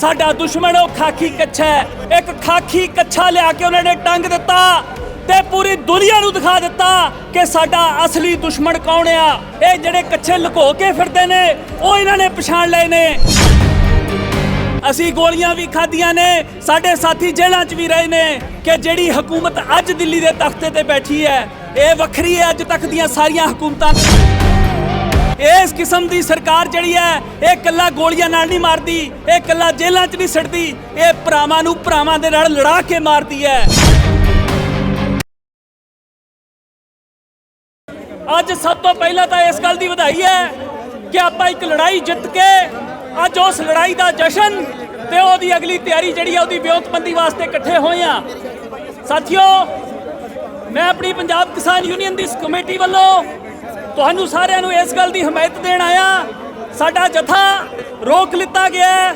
ਸਾਡਾ ਦੁਸ਼ਮਣ ਉਹ ਖਾਕੀ ਕੱਛਾ ਹੈ। ਇੱਕ ਖਾਕੀ ਕੱਛਾ ਲਿਆ ਕੇ ਉਹਨਾਂ ਨੇ ਟੰਗ ਦਿੱਤਾ ਤੇ ਪੂਰੀ ਦੁਨੀਆ ਨੂੰ ਦਿਖਾ ਦਿੱਤਾ ਕਿ ਸਾਡਾ ਅਸਲੀ ਦੁਸ਼ਮਣ ਕੌਣ ਆ। ਇਹ ਜਿਹੜੇ ਕੱਛੇ ਲੁਕੋ ਕੇ ਫਿਰਦੇ ਨੇ, ਉਹ ਇਹਨਾਂ ਨੇ ਪਛਾਣ ਲਏ ਨੇ। ਅਸੀਂ ਗੋਲੀਆਂ ਵੀ ਖਾਧੀਆਂ ਨੇ, ਸਾਡੇ ਸਾਥੀ ਜੇਲ੍ਹਾਂ 'ਚ ਵੀ ਰਹੇ ਨੇ ਕਿ ਜਿਹੜੀ ਹਕੂਮਤ ਅੱਜ ਦਿੱਲੀ ਦੇ ਤਖਤੇ ਤੇ ਬੈਠੀ ਹੈ, ਇਹ ਵੱਖਰੀ ਹੈ ਅੱਜ ਤੱਕ ਦੀਆਂ ਸਾਰੀਆਂ ਹਕੂਮਤਾਂ। ਇਸ ਕਿਸਮ ਦੀ ਸਰਕਾਰ ਜਿਹੜੀ ਹੈ, ਇਹ ਕੱਲਾ ਗੋਲੀਆਂ ਨਾਲ ਨਹੀਂ ਮਾਰਦੀ, ਇਹ ਕੱਲਾ ਜੇਲ੍ਹਾਂ 'ਚ ਨਹੀਂ ਸੜਦੀ, ਇਹ ਭਰਾਵਾਂ ਨੂੰ ਭਰਾਵਾਂ ਦੇ ਨਾਲ ਲੜਾ ਕੇ ਮਾਰਦੀ ਹੈ। ਅੱਜ ਸਭ ਤੋਂ ਪਹਿਲਾਂ ਤਾਂ ਇਸ ਗੱਲ ਦੀ ਵਧਾਈ ਹੈ ਕਿ ਆਪਾਂ ਇੱਕ ਲੜਾਈ ਜਿੱਤ ਕੇ ਅੱਜ ਉਸ ਲੜਾਈ ਦਾ ਜਸ਼ਨ ਤੇ ਉਹਦੀ ਅਗਲੀ ਤਿਆਰੀ ਜਿਹੜੀ ਹੈ, ਉਹਦੀ ਵਿਉਂਤਬੰਦੀ ਵਾਸਤੇ ਇਕੱਠੇ ਹੋਏ ਆ ਸਾਥੀਓ, ਮੈਂ ਆਪਣੀ ਪੰਜਾਬ ਕਿਸਾਨ ਯੂਨੀਅਨ ਦੀ ਕਮੇਟੀ ਵੱਲੋਂ ਤੁਹਾਨੂੰ ਸਾਰਿਆਂ ਨੂੰ ਇਸ ਗੱਲ ਦੀ ਹਮਾਇਤ ਦੇਣ ਆਇਆ, ਸਾਡਾ ਜਥਾ ਰੋਕ ਲਿੱਤਾ ਗਿਆ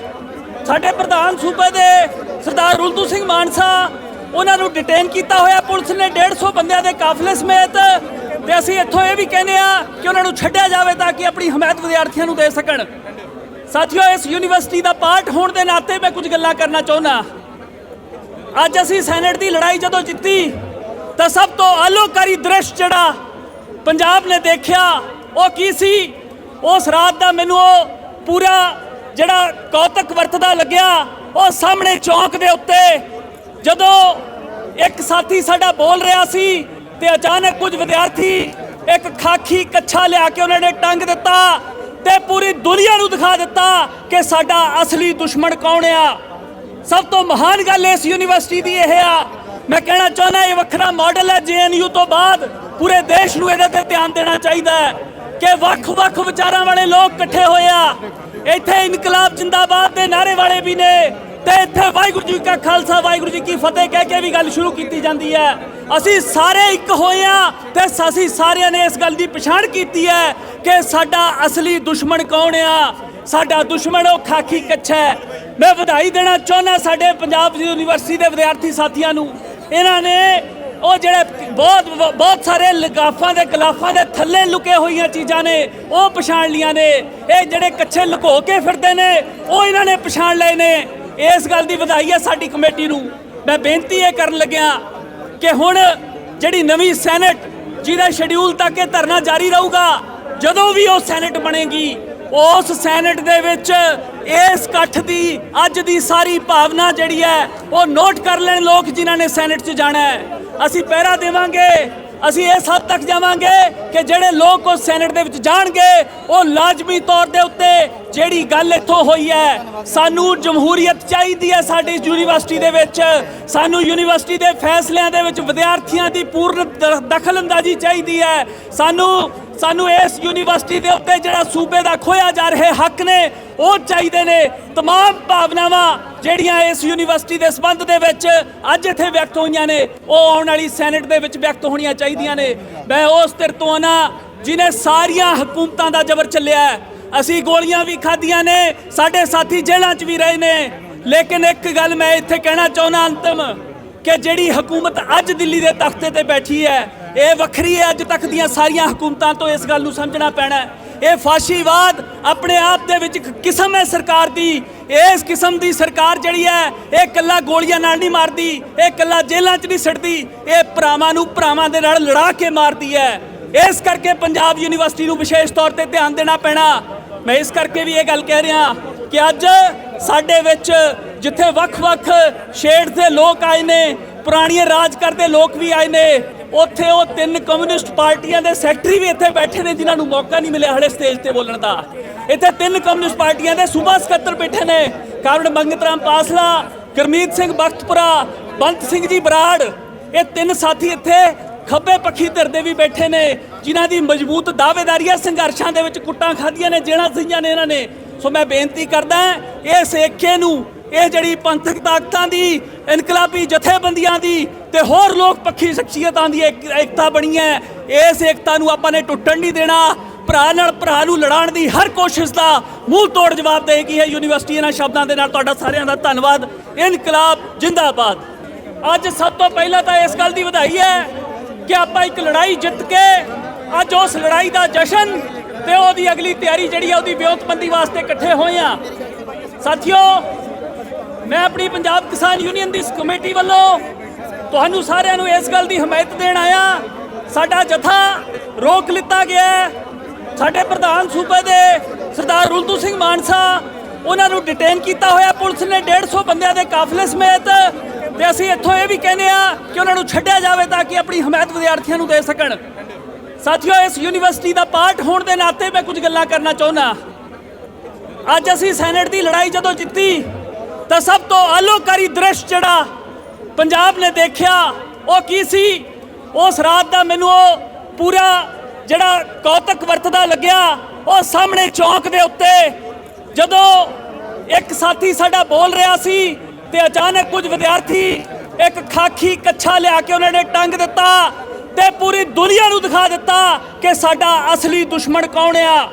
ਸਾਡੇ ਪ੍ਰਧਾਨ ਸੂਬੇ ਦੇ ਸਰਦਾਰ ਰੁਲਦੂ ਸਿੰਘ ਮਾਨਸਾ, ਉਹਨਾਂ ਨੂੰ ਡਿਟੇਨ ਕੀਤਾ ਹੋਇਆ ਪੁਲਿਸ ਨੇ 150 ਬੰਦਿਆਂ ਦੇ ਕਾਫਲੇ ਸਮੇਤ, ਤੇ ਅਸੀਂ ਇੱਥੋਂ ਇਹ ਵੀ ਕਹਿੰਦੇ ਆ ਕਿ ਉਹਨਾਂ ਨੂੰ ਛੱਡਿਆ ਜਾਵੇ ਤਾਂ ਕਿ ਆਪਣੀ ਹਮਾਇਤ ਵਿਦਿਆਰਥੀਆਂ ਨੂੰ ਦੇ ਸਕਣ। ਸਾਥੀਓ, ਇਸ ਯੂਨੀਵਰਸਿਟੀ ਦਾ ਪਾਰਟ ਹੋਣ ਦੇ ਨਾਤੇ ਮੈਂ ਕੁਝ ਗੱਲਾਂ ਕਰਨਾ ਚਾਹੁੰਦਾ ਅੱਜ ਅਸੀਂ ਸੈਨੇਟ ਦੀ ਲੜਾਈ ਜਦੋਂ ਜਿੱਤੀ, ਤਾਂ ਸਭ ਤੋਂ ਆਲੋਕਾਰੀ ਦ੍ਰਿਸ਼ ਜਿਹੜਾ ਪੰਜਾਬ ਨੇ ਦੇਖਿਆ, ਉਹ ਕੀ ਸੀ? ਉਸ ਰਾਤ ਦਾ ਮੈਨੂੰ ਉਹ ਪੂਰਾ ਜਿਹੜਾ ਕੌਤਕ ਵਰਤਦਾ ਲੱਗਿਆ, ਉਹ ਸਾਹਮਣੇ ਚੌਂਕ ਦੇ ਉੱਤੇ। ਜਦੋਂ ਇੱਕ ਸਾਥੀ ਸਾਡਾ ਬੋਲ ਰਿਹਾ ਸੀ ਤੇ ਅਚਾਨਕ ਕੁਝ ਵਿਦਿਆਰਥੀ ਇੱਕ ਖਾਕੀ ਕੱਛਾ ਲਿਆ ਕੇ ਉਹਨਾਂ ਨੇ ਟੰਗ ਦਿੱਤਾ ਤੇ ਪੂਰੀ ਦੁਨੀਆ ਨੂੰ ਦਿਖਾ ਦਿੱਤਾ ਕਿ ਸਾਡਾ ਅਸਲੀ ਦੁਸ਼ਮਣ ਕੌਣ ਆ। ਸਭ ਤੋਂ ਮਹਾਨ ਗੱਲ ਇਸ ਯੂਨੀਵਰਸਿਟੀ ਦੀ ਇਹ ਆ। ਮੈਂ ਕਹਿਣਾ ਚਾਹੁੰਦਾ, ਇਹ ਵੱਖਰਾ ਮਾਡਲ ਹੈ ਜੇਐਨਯੂ ਤੋਂ ਬਾਅਦ ਪੂਰੇ ਦੇਸ਼ ਨੂੰ ਇਹਦੇ ਤੇ ਧਿਆਨ ਦੇਣਾ ਚਾਹੀਦਾ ਹੈ ਕਿ ਵੱਖ-ਵੱਖ ਵਿਚਾਰਾਂ ਵਾਲੇ ਲੋਕ ਇਕੱਠੇ ਹੋਏ ਆ। ਇੱਥੇ ਇਨਕਲਾਬ ਜਿੰਦਾਬਾਦ ਦੇ ਨਾਰੇ ਵਾਲੇ ਵੀ ਨੇ ਤੇ ਇੱਥੇ ਵਾਹਿਗੁਰੂ ਜੀ ਕਾ ਖਾਲਸਾ, ਵਾਹਿਗੁਰੂ ਜੀ ਕੀ ਫਤਿਹ ਕਹਿ ਕੇ ਵੀ ਗੱਲ ਸ਼ੁਰੂ ਕੀਤੀ ਜਾਂਦੀ ਹੈ। ਅਸੀਂ ਸਾਰੇ ਇੱਕ ਹੋਏ ਆ ਤੇ ਅਸੀਂ ਸਾਰਿਆਂ ਨੇ ਇਸ ਗੱਲ ਦੀ ਪਛਾਣ ਕੀਤੀ ਹੈ ਕਿ ਸਾਡਾ ਅਸਲੀ ਦੁਸ਼ਮਣ ਕੌਣ ਆ? ਸਾਡਾ ਦੁਸ਼ਮਣ ਉਹ ਖਾਕੀ ਕੱਛਾ ਹੈ। ਮੈਂ ਵਧਾਈ ਦੇਣਾ ਚਾਹੁੰਦਾ ਸਾਡੇ ਪੰਜਾਬ ਯੂਨੀਵਰਸਿਟੀ ਦੇ ਵਿਦਿਆਰਥੀ ਸਾਥੀਆਂ ਨੂੰ। ਇਹਨਾਂ ਨੇ ਉਹ ਜਿਹੜੇ ਬਹੁਤ ਬਹੁਤ ਸਾਰੇ ਲਗਾਫਾਂ ਦੇ ਗਲਾਫਾਂ ਦੇ ਥੱਲੇ ਲੁਕੇ ਹੋਈਆਂ ਚੀਜ਼ਾਂ ਨੇ, ਉਹ ਪਛਾਣ ਲੀਆਂ ਨੇ। ਇਹ ਜਿਹੜੇ ਕੱਛੇ ਲੁਕੋ ਕੇ ਫਿਰਦੇ ਨੇ, ਉਹ ਇਹਨਾਂ ਨੇ ਪਛਾਣ ਲਏ ਨੇ। ਇਸ ਗੱਲ ਦੀ ਵਧਾਈ ਹੈ ਸਾਡੀ ਕਮੇਟੀ ਨੂੰ। ਮੈਂ ਬੇਨਤੀ ਇਹ ਕਰਨ ਲੱਗਿਆ ਕਿ ਹੁਣ ਜਿਹੜੀ ਨਵੀਂ ਸੈਨੇਟ ਜਿਹਦਾ ਸ਼ਡਿਊਲ ਤੱਕ ਇਹ ਧਰਨਾ ਜਾਰੀ ਰਹੂਗਾ, ਜਦੋਂ ਵੀ ਉਹ ਸੈਨੇਟ ਬਣੇਗੀ, ਉਸ ਸੈਨੇਟ ਦੇ ਵਿੱਚ ਇਸ ਇਕੱਠ ਦੀ, ਅੱਜ ਦੀ ਸਾਰੀ ਭਾਵਨਾ ਜਿਹੜੀ ਹੈ, ਉਹ ਨੋਟ ਕਰ ਲੈਣ ਲੋਕ ਜਿਨ੍ਹਾਂ ਨੇ ਸੈਨੇਟ 'ਚ ਜਾਣਾ ਹੈ। ਅਸੀਂ ਪਹਿਰਾ ਦੇਵਾਂਗੇ, ਅਸੀਂ ਇਸ ਹੱਦ ਤੱਕ ਜਾਵਾਂਗੇ ਕਿ ਜਿਹੜੇ ਲੋਕ ਉਸ ਸੈਨੇਟ ਦੇ ਵਿੱਚ ਜਾਣਗੇ, ਉਹ ਲਾਜ਼ਮੀ ਤੌਰ ਦੇ ਉੱਤੇ ਜਿਹੜੀ ਗੱਲ ਇੱਥੋਂ ਹੋਈ ਹੈ, ਸਾਨੂੰ ਜਮਹੂਰੀਅਤ ਚਾਹੀਦੀ ਹੈ ਸਾਡੀ ਯੂਨੀਵਰਸਿਟੀ ਦੇ ਵਿੱਚ, ਸਾਨੂੰ ਯੂਨੀਵਰਸਿਟੀ ਦੇ ਫੈਸਲਿਆਂ ਦੇ ਵਿੱਚ ਵਿਦਿਆਰਥੀਆਂ ਦੀ ਪੂਰਨ ਦ- ਦਖਲਅੰਦਾਜ਼ੀ ਚਾਹੀਦੀ ਹੈ, ਸਾਨੂੰ ਸਾਨੂੰ ਇਸ ਯੂਨੀਵਰਸਿਟੀ ਦੇ ਉੱਤੇ ਜਿਹੜਾ ਸੂਬੇ ਦਾ ਖੋਇਆ ਜਾ ਰਹੇ ਹੱਕ ਨੇ ਉਹ ਚਾਹੀਦੇ ਨੇ तमाम ਭਾਵਨਾਵਾਂ ਜਿਹੜੀਆਂ ਇਸ ਯੂਨੀਵਰਸਿਟੀ ਦੇ ਸੰਬੰਧ ਦੇ ਵਿੱਚ ਅੱਜ ਇੱਥੇ ਵਿਅਕਤ ਹੋਈਆਂ ਨੇ ਉਹ ਆਉਣ ਵਾਲੀ ਸੈਨੇਟ ਦੇ ਵਿੱਚ ਵਿਅਕਤ ਹੋਣੀਆਂ ਚਾਹੀਦੀਆਂ ਨੇ ਮੈਂ ਉਸ ਧਿਰ ਤੋਂ ਨਾ ਜਿਨੇ ਸਾਰੀਆਂ ਹਕੂਮਤਾਂ ਦਾ ਜ਼ਬਰ ਚੱਲਿਆ ਹੈ। ਅਸੀਂ ਗੋਲੀਆਂ ਵੀ ਖਾਧੀਆਂ ਨੇ ਸਾਡੇ ਸਾਥੀ ਜੇਲ੍ਹਾਂ 'ਚ ਵੀ ਰਹੇ ਨੇ ਲੇਕਿਨ ਇੱਕ ਗੱਲ ਮੈਂ ਇੱਥੇ ਕਹਿਣਾ ਚਾਹੁੰਦਾ ਅੰਤਮ ਕਿ ਜਿਹੜੀ ਹਕੂਮਤ ਅੱਜ ਦਿੱਲੀ ਦੇ ਤਖਤੇ ਤੇ ਬੈਠੀ ਹੈ ਇਹ ਵੱਖਰੀ ਹੈ, ਅੱਜ ਤੱਕ ਦੀਆਂ ਸਾਰੀਆਂ ਹਕੂਮਤਾਂ ਤੋਂ ਇਸ ਗੱਲ ਨੂੰ ਸਮਝਣਾ ਪੈਣਾ ਹੈ। ਇਹ ਫਾਸ਼ੀਵਾਦ ਆਪਣੇ ਆਪ ਦੇ ਵਿੱਚ ਇੱਕ ਕਿਸਮ ਹੈ ਸਰਕਾਰ ਦੀ। ਇਸ ਕਿਸਮ ਦੀ ਸਰਕਾਰ ਜਿਹੜੀ ਹੈ, ਇਹ ਕੱਲਾ ਗੋਲੀਆਂ ਨਾਲ ਨਹੀਂ ਮਾਰਦੀ, ਇਹ ਕੱਲਾ ਜੇਲ੍ਹਾਂ 'ਚ ਨਹੀਂ ਸੜਦੀ ਇਹ ਭਰਾਵਾਂ ਨੂੰ ਭਰਾਵਾਂ ਦੇ ਨਾਲ ਲੜਾ ਕੇ ਮਾਰਦੀ ਹੈ। ਇਸ ਕਰਕੇ ਪੰਜਾਬ ਯੂਨੀਵਰਸਿਟੀ ਨੂੰ ਵਿਸ਼ੇਸ਼ ਤੌਰ ਤੇ ਧਿਆਨ ਦੇਣਾ ਪੈਣਾ। ਮੈਂ ਇਸ ਕਰਕੇ ਵੀ ਇਹ ਗੱਲ ਕਹਿ ਰਿਹਾ ਕਿ ਅੱਜ ਸਾਡੇ ਵਿੱਚ ਜਿੱਥੇ ਵੱਖ-ਵੱਖ ਸ਼ੇਡ ਦੇ ਲੋਕ ਆਏ ਨੇ, ਪੁਰਾਣੀਆਂ ਰਾਜ ਕਰਦੇ ਲੋਕ ਵੀ ਆਏ ਨੇ ਉੱਥੇ ਉਹ ਤਿੰਨ ਕਮਿਊਨਿਸਟ ਪਾਰਟੀਆਂ ਦੇ ਸੈਕਟਰੀ ਵੀ ਇੱਥੇ ਬੈਠੇ ਨੇ, ਜਿਨ੍ਹਾਂ ਨੂੰ ਮੌਕਾ ਨਹੀਂ ਮਿਲਿਆ ਹਲੇ ਸਟੇਜ ਤੇ ਬੋਲਣ ਦਾ। ਇੱਥੇ ਤਿੰਨ ਕਮਿਊਨਿਸਟ ਪਾਰਟੀਆਂ ਦੇ ਸੂਬਾ ਸਕੱਤਰ ਬੈਠੇ ਨੇ। ਕਾਰਨ ਮੰਗਤ ਰਾਮ ਪਾਸਲਾ, ਗੁਰਮੀਤ ਸਿੰਘ ਬਖਤਪੁਰਾ ਬੰਤ ਸਿੰਘ ਜੀ ਬਰਾੜ, ਇਹ ਤਿੰਨ ਸਾਥੀ ਇੱਥੇ ਖੱਬੇ ਪੱਖੀ ਧਿਰ ਦੇ ਵੀ ਬੈਠੇ ਨੇ, ਜਿਨ੍ਹਾਂ ਦੀ ਮਜ਼ਬੂਤ ਦਾਅਵੇਦਾਰੀਆਂ ਸੰਘਰਸ਼ਾਂ ਦੇ ਵਿੱਚ ਕੁੱਟਾਂ ਖਾਧੀਆਂ ਨੇ ਜਿਹੜਾ ਸਈਆਂ ਨੇ ਇਹਨਾਂ ਨੇ। ਸੋ ਮੈਂ ਬੇਨਤੀ ਕਰਦਾ ਇਸ ਏਕੇ ਨੂੰ, ਇਹ ਜਿਹੜੀ ਪੰਥਕ ਤਾਕਤਾਂ ਦੀ, ਇਨਕਲਾਬੀ ਜਥੇਬੰਦੀਆਂ ਦੀ ਤੇ ਹੋਰ ਲੋਕ ਪੱਖੀ ਸ਼ਖਸੀਅਤਾਂ ਦੀ ਇੱਕ ਏਕਤਾ ਬਣੀ ਹੈ, ਇਸ ਏਕਤਾ ਨੂੰ ਆਪਾਂ ਨੇ ਟੁੱਟਣ ਨਹੀਂ ਦੇਣਾ। ਭਰਾ ਨਾਲ ਭਰਾ ਨੂੰ ਲੜਾਉਣ ਦੀ ਹਰ ਕੋਸ਼ਿਸ਼ ਦਾ ਮੂੰਹ ਤੋੜ ਜਵਾਬ ਦੇਗੀ ਹੈ ਯੂਨੀਵਰਸਿਟੀ ਇਹਨਾਂ ਸ਼ਬਦਾਂ ਦੇ ਨਾਲ। ਤੁਹਾਡਾ ਸਾਰਿਆਂ ਦਾ ਧੰਨਵਾਦ। ਇਨਕਲਾਬ ਜਿੰਦਾਬਾਦ। ਅੱਜ ਸਭ ਤੋਂ ਪਹਿਲਾਂ ਤਾਂ ਇਸ ਗੱਲ ਦੀ ਵਧਾਈ ਹੈ ਕਿ ਆਪਾਂ ਇੱਕ ਲੜਾਈ ਜਿੱਤ ਕੇ ਅੱਜ ਉਸ ਲੜਾਈ ਦਾ ਜਸ਼ਨ ਤੇ ਉਹਦੀ ਅਗਲੀ ਤਿਆਰੀ ਜਿਹੜੀ ਆ, ਉਹਦੀ ਵਿਉਂਤਬੰਦੀ ਵਾਸਤੇ ਇਕੱਠੇ ਹੋਏ ਆ। ਸਾਥੀਓ, ਮੈਂ ਆਪਣੀ ਪੰਜਾਬ ਕਿਸਾਨ ਯੂਨੀਅਨ ਦੀ ਕਮੇਟੀ ਵੱਲੋਂ ਤੁਹਾਨੂੰ ਸਾਰਿਆਂ ਨੂੰ ਇਸ ਗੱਲ ਦੀ ਹਮਾਇਤ ਦੇਣ ਆਇਆ। ਸਾਡਾ ਜਥਾ ਰੋਕ ਲਿੱਤਾ ਗਿਆ ਸਾਡੇ ਪ੍ਰਧਾਨ ਸੂਬੇ ਦੇ ਸਰਦਾਰ ਰੁਲਦੂ ਸਿੰਘ ਮਾਨਸਾ, ਉਹਨਾਂ ਨੂੰ ਡਿਟੇਨ ਕੀਤਾ ਹੋਇਆ ਪੁਲਿਸ ਨੇ 150 ਬੰਦਿਆਂ ਦੇ ਕਾਫਲੇ ਸਮੇਤ। ਤੇ ਅਸੀਂ ਇੱਥੋਂ ਇਹ ਵੀ ਕਹਿੰਦੇ ਆ ਕਿ ਉਹਨਾਂ ਨੂੰ ਛੱਡਿਆ ਜਾਵੇ ਤਾਂ ਕਿ ਆਪਣੀ ਹਮਾਇਤ ਵਿਦਿਆਰਥੀਆਂ ਨੂੰ ਦੇ ਸਕਣ। ਸਾਥੀਓ, ਇਸ ਯੂਨੀਵਰਸਿਟੀ ਦਾ ਪਾਰਟ ਹੋਣ ਦੇ ਨਾਤੇ ਮੈਂ ਕੁਝ ਗੱਲਾਂ ਕਰਨਾ ਚਾਹੁੰਦਾ। ਅੱਜ ਅਸੀਂ ਸੈਨੇਟ ਦੀ ਲੜਾਈ ਜਦੋਂ ਜਿੱਤੀ, ਤਾਂ ਸਭ ਤੋਂ ਆਲੋਕਾਰੀ ਦ੍ਰਿਸ਼ ਜਿਹੜਾ ਪੰਜਾਬ ਨੇ ਦੇਖਿਆ, ਉਹ ਕੀ ਸੀ? ਉਸ ਰਾਤ ਦਾ ਮੈਨੂੰ ਉਹ ਪੂਰਾ ਜਿਹੜਾ ਕੌਤਕ ਵਰਤਦਾ ਲੱਗਿਆ, ਉਹ ਸਾਹਮਣੇ ਚੌਂਕ ਦੇ ਉੱਤੇ। ਜਦੋਂ ਇੱਕ ਸਾਥੀ ਸਾਡਾ ਬੋਲ ਰਿਹਾ ਸੀ ਤੇ ਅਚਾਨਕ ਕੁਝ ਵਿਦਿਆਰਥੀ ਇੱਕ ਖਾਕੀ ਕੱਛਾ ਲਿਆ ਕੇ ਉਹਨਾਂ ਨੇ ਟੰਗ ਦਿੱਤਾ। ਤੇ ਪੂਰੀ ਦੁਨੀਆ ਨੂੰ ਦਿਖਾ ਦਿੱਤਾ ਕਿ ਸਾਡਾ ਅਸਲੀ ਦੁਸ਼ਮਣ ਕੌਣ ਆ।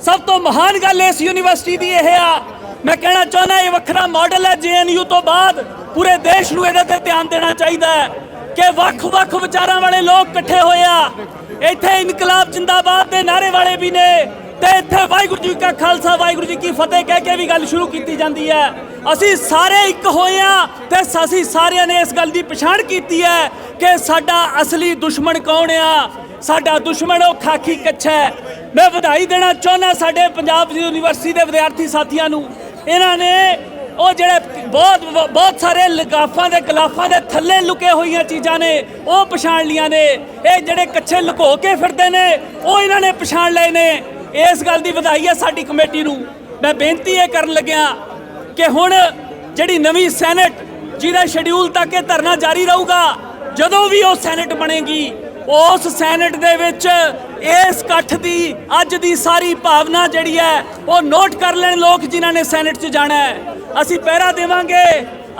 ਸਭ ਤੋਂ ਮਹਾਨ ਗੱਲ ਇਸ ਯੂਨੀਵਰਸਿਟੀ ਦੀ ਇਹ ਆ। ਮੈਂ ਕਹਿਣਾ ਚਾਹੁੰਦਾ ਇਹ ਵੱਖਰਾ ਮਾਡਲ ਹੈ ਜੇਐਨਯੂ ਤੋਂ ਬਾਅਦ। ਪੂਰੇ ਦੇਸ਼ ਨੂੰ ਇਹਦੇ ਤੇ ਧਿਆਨ ਦੇਣਾ ਚਾਹੀਦਾ ਹੈ ਕਿ ਵੱਖ-ਵੱਖ ਵਿਚਾਰਾਂ ਵਾਲੇ ਲੋਕ ਇਕੱਠੇ ਹੋਏ ਆ। ਇੱਥੇ ਇਨਕਲਾਬ ਜਿੰਦਾਬਾਦ ਦੇ ਨਾਰੇ ਵਾਲੇ ਵੀ ਨੇ। ਤੇ ਇੱਥੇ ਵਾਹਿਗੁਰੂ ਜੀ ਕਾ ਖਾਲਸਾ, ਵਾਹਿਗੁਰੂ ਜੀ ਕੀ ਫਤਿਹ ਕਹਿ ਕੇ ਵੀ ਗੱਲ ਸ਼ੁਰੂ ਕੀਤੀ ਜਾਂਦੀ ਹੈ। ਅਸੀਂ ਸਾਰੇ ਇੱਕ ਹੋਏ ਆ ਤੇ ਅਸੀਂ ਸਾਰਿਆਂ ਨੇ ਇਸ ਗੱਲ ਦੀ ਪਛਾਣ ਕੀਤੀ ਹੈ ਕਿ ਸਾਡਾ ਅਸਲੀ ਦੁਸ਼ਮਣ ਕੌਣ ਆ? ਸਾਡਾ ਦੁਸ਼ਮਣ ਉਹ ਖਾਕੀ ਕੱਛਾ ਹੈ। ਮੈਂ ਵਧਾਈ ਦੇਣਾ ਚਾਹੁੰਦਾ ਸਾਡੇ ਪੰਜਾਬ ਯੂਨੀਵਰਸਿਟੀ ਦੇ ਵਿਦਿਆਰਥੀ ਸਾਥੀਆਂ ਨੂੰ। ਇਹਨਾਂ ਨੇ ਉਹ ਜਿਹੜੇ ਬਹੁਤ ਬਹੁਤ ਸਾਰੇ ਲਗਾਫਾਂ ਦੇ ਗਲਾਫਾਂ ਦੇ ਥੱਲੇ ਲੁਕੇ ਹੋਈਆਂ ਚੀਜ਼ਾਂ ਨੇ, ਉਹ ਪਛਾਣ ਲੀਆਂ ਨੇ। ਇਹ ਜਿਹੜੇ ਕੱਛੇ ਲੁਕੋ ਕੇ ਫਿਰਦੇ ਨੇ, ਉਹ ਇਹਨਾਂ ਨੇ ਪਛਾਣ ਲਏ ਨੇ। ਇਸ ਗੱਲ ਦੀ ਵਧਾਈ ਹੈ ਸਾਡੀ ਕਮੇਟੀ ਨੂੰ। ਮੈਂ ਬੇਨਤੀ ਇਹ ਕਰਨ ਲੱਗਿਆ ਕਿ ਹੁਣ ਜਿਹੜੀ ਨਵੀਂ ਸੈਨੇਟ ਜਿਹਦਾ ਸ਼ਡਿਊਲ ਤੱਕ ਇਹ ਧਰਨਾ ਜਾਰੀ ਰਹੂਗਾ, ਜਦੋਂ ਵੀ ਉਹ ਸੈਨੇਟ ਬਣੇਗੀ, ਉਸ ਸੈਨੇਟ ਦੇ ਵਿੱਚ ਇਸ ਇਕੱਠ ਦੀ, ਅੱਜ ਦੀ ਸਾਰੀ ਭਾਵਨਾ ਜਿਹੜੀ ਹੈ, ਉਹ ਨੋਟ ਕਰ ਲੈਣ ਲੋਕ ਜਿਨ੍ਹਾਂ ਨੇ ਸੈਨੇਟ 'ਚ ਜਾਣਾ ਹੈ। ਅਸੀਂ ਪਹਿਰਾ ਦੇਵਾਂਗੇ।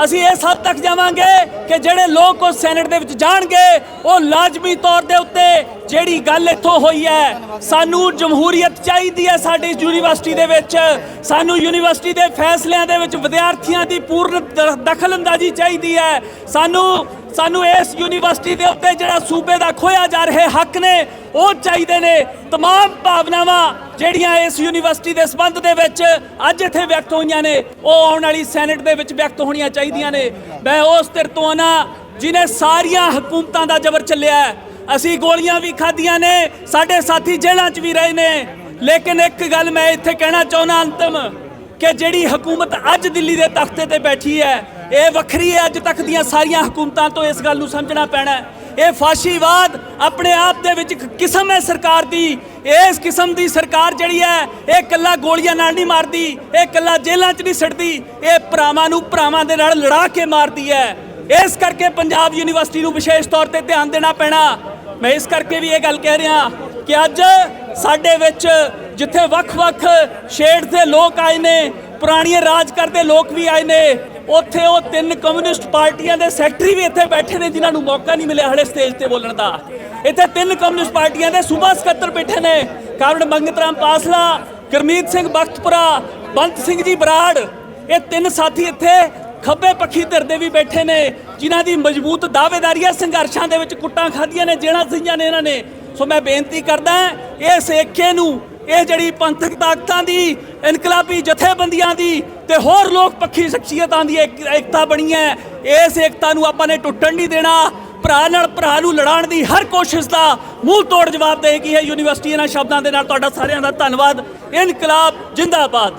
ਅਸੀਂ ਇਸ ਹੱਦ ਤੱਕ ਜਾਵਾਂਗੇ ਕਿ ਜਿਹੜੇ ਲੋਕ ਉਸ ਸੈਨੇਟ ਦੇ ਵਿੱਚ ਜਾਣਗੇ, ਉਹ ਲਾਜ਼ਮੀ ਤੌਰ ਦੇ ਉੱਤੇ ਜਿਹੜੀ ਗੱਲ ਇੱਥੋਂ ਹੋਈ ਹੈ, ਸਾਨੂੰ ਜਮਹੂਰੀਅਤ ਚਾਹੀਦੀ ਹੈ ਸਾਡੀ ਯੂਨੀਵਰਸਿਟੀ ਦੇ ਵਿੱਚ, ਸਾਨੂੰ ਯੂਨੀਵਰਸਿਟੀ ਦੇ ਫੈਸਲਿਆਂ ਦੇ ਵਿੱਚ ਵਿਦਿਆਰਥੀਆਂ ਦੀ ਪੂਰਨ ਦ- ਦਖਲਅੰਦਾਜ਼ੀ ਚਾਹੀਦੀ ਹੈ, ਸਾਨੂੰ ਸਾਨੂੰ ਇਸ ਯੂਨੀਵਰਸਿਟੀ ਦੇ ਉੱਤੇ ਜਿਹੜਾ ਸੂਬੇ ਦਾ ਖੋਇਆ ਜਾ ਰਹੇ ਹੱਕ ਨੇ ਉਹ ਚਾਹੀਦੇ ਨੇ तमाम ਭਾਵਨਾਵਾਂ ਜਿਹੜੀਆਂ ਇਸ ਯੂਨੀਵਰਸਿਟੀ ਦੇ ਸੰਬੰਧ ਦੇ ਵਿੱਚ ਅੱਜ ਇੱਥੇ ਵਿਅਕਤ ਹੋਈਆਂ ਨੇ ਉਹ ਆਉਣ ਵਾਲੀ ਸੈਨੇਟ ਦੇ ਵਿੱਚ ਵਿਅਕਤ ਹੋਣੀਆਂ ਚਾਹੀਦੀਆਂ ਨੇ ਮੈਂ ਉਸ ਧਿਰ ਤੋਂ ਨਾ ਜਿਨੇ ਸਾਰੀਆਂ ਹਕੂਮਤਾਂ ਦਾ ਜ਼ਬਰ ਚੱਲਿਆ ਹੈ। ਅਸੀਂ ਗੋਲੀਆਂ ਵੀ ਖਾਧੀਆਂ ਨੇ ਸਾਡੇ ਸਾਥੀ ਜੇਲ੍ਹਾਂ 'ਚ ਵੀ ਰਹੇ ਨੇ ਲੇਕਿਨ ਇੱਕ ਗੱਲ ਮੈਂ ਇੱਥੇ ਕਹਿਣਾ ਚਾਹੁੰਦਾ ਅੰਤਮ ਕਿ ਜਿਹੜੀ ਹਕੂਮਤ ਅੱਜ ਦਿੱਲੀ ਦੇ ਤਖਤੇ ਤੇ ਬੈਠੀ ਹੈ ਇਹ ਵੱਖਰੀ ਹੈ, ਅੱਜ ਤੱਕ ਦੀਆਂ ਸਾਰੀਆਂ ਹਕੂਮਤਾਂ ਤੋਂ ਇਸ ਗੱਲ ਨੂੰ ਸਮਝਣਾ ਪੈਣਾ ਹੈ। ਇਹ ਫਾਸ਼ੀਵਾਦ ਆਪਣੇ ਆਪ ਦੇ ਵਿੱਚ ਇੱਕ ਕਿਸਮ ਹੈ ਸਰਕਾਰ ਦੀ। ਇਸ ਕਿਸਮ ਦੀ ਸਰਕਾਰ ਜਿਹੜੀ ਹੈ, ਇਹ ਕੱਲਾ ਗੋਲੀਆਂ ਨਾਲ ਨਹੀਂ ਮਾਰਦੀ, ਇਹ ਕੱਲਾ ਜੇਲ੍ਹਾਂ 'ਚ ਨਹੀਂ ਸਿੱਟਦੀ ਇਹ ਭਰਾਵਾਂ ਨੂੰ ਭਰਾਵਾਂ ਦੇ ਨਾਲ ਲੜਾ ਕੇ ਮਾਰਦੀ ਹੈ। ਇਸ ਕਰਕੇ ਪੰਜਾਬ ਯੂਨੀਵਰਸਿਟੀ ਨੂੰ ਵਿਸ਼ੇਸ਼ ਤੌਰ ਤੇ ਧਿਆਨ ਦੇਣਾ ਪੈਣਾ। ਮੈਂ ਇਸ ਕਰਕੇ ਵੀ ਇਹ ਗੱਲ ਕਹਿ ਰਿਹਾ ਕਿ ਅੱਜ ਸਾਡੇ ਵਿੱਚ ਜਿੱਥੇ ਵੱਖ-ਵੱਖ ਸ਼ੇਡ ਦੇ ਲੋਕ ਆਏ ਨੇ ਪੁਰਾਣੀਆਂ ਰਾਜ ਕਰਦੇ ਲੋਕ ਵੀ ਆਏ ਨੇ। ਉੱਥੇ ਉਹ ਤਿੰਨ ਕਮਿਊਨਿਸਟ ਪਾਰਟੀਆਂ ਦੇ ਸੈਕਟਰੀ ਵੀ ਇੱਥੇ ਬੈਠੇ ਨੇ, ਜਿਨ੍ਹਾਂ ਨੂੰ ਮੌਕਾ ਨਹੀਂ ਮਿਲਿਆ ਹਲੇ ਸਟੇਜ ਤੇ ਬੋਲਣ ਦਾ। ਇੱਥੇ ਤਿੰਨ ਕਮਿਊਨਿਸਟ ਪਾਰਟੀਆਂ ਦੇ ਸੂਬਾ ਸਕੱਤਰ ਬੈਠੇ ਨੇ। ਕਾਰਨ ਮੰਗਤ ਰਾਮ ਪਾਸਲਾ, ਗੁਰਮੀਤ ਸਿੰਘ ਬਖਤਪੁਰਾ, ਬੰਤ ਸਿੰਘ ਜੀ ਬਰਾੜ, ਇਹ ਤਿੰਨ ਸਾਥੀ ਇੱਥੇ ਖੱਬੇ ਪੱਖੀ ਧਿਰ ਦੇ ਵੀ ਬੈਠੇ ਨੇ, ਜਿਨ੍ਹਾਂ ਦੀ ਮਜ਼ਬੂਤ ਦਾਅਵੇਦਾਰੀਆਂ ਸੰਘਰਸ਼ਾਂ ਦੇ ਵਿੱਚ ਕੁੱਟਾਂ ਖਾਧੀਆਂ ਨੇ ਜਿਹੜਾ ਸਈਆਂ ਨੇ ਇਹਨਾਂ ਨੇ। ਸੋ ਮੈਂ ਬੇਨਤੀ ਕਰਦਾ, ਇਸ ਏਕੇ ਨੂੰ ਇਹ ਜਿਹੜੀ ਪੰਥਕ ਤਾਕਤਾਂ ਦੀ, ਇਨਕਲਾਬੀ ਜਥੇਬੰਦੀਆਂ ਦੀ ਤੇ ਹੋਰ ਲੋਕ ਪੱਖੀ ਸ਼ਖਸੀਅਤਾਂ ਦੀ ਇੱਕ ਏਕਤਾ ਬਣੀ ਹੈ, ਇਸ ਏਕਤਾ ਨੂੰ ਆਪਾਂ ਨੇ ਟੁੱਟਣ ਨਹੀਂ ਦੇਣਾ। ਭਰਾ ਨਾਲ ਭਰਾ ਨੂੰ ਲੜਾਉਣ ਦੀ ਹਰ ਕੋਸ਼ਿਸ਼ ਦਾ ਮੂੰਹ ਤੋੜ ਜਵਾਬ ਦੇਗੀ ਹੈ ਯੂਨੀਵਰਸਿਟੀ ਇਹਨਾਂ ਸ਼ਬਦਾਂ ਦੇ ਨਾਲ। ਤੁਹਾਡਾ ਸਾਰਿਆਂ ਦਾ ਧੰਨਵਾਦ। ਇਨਕਲਾਬ ਜਿੰਦਾਬਾਦ।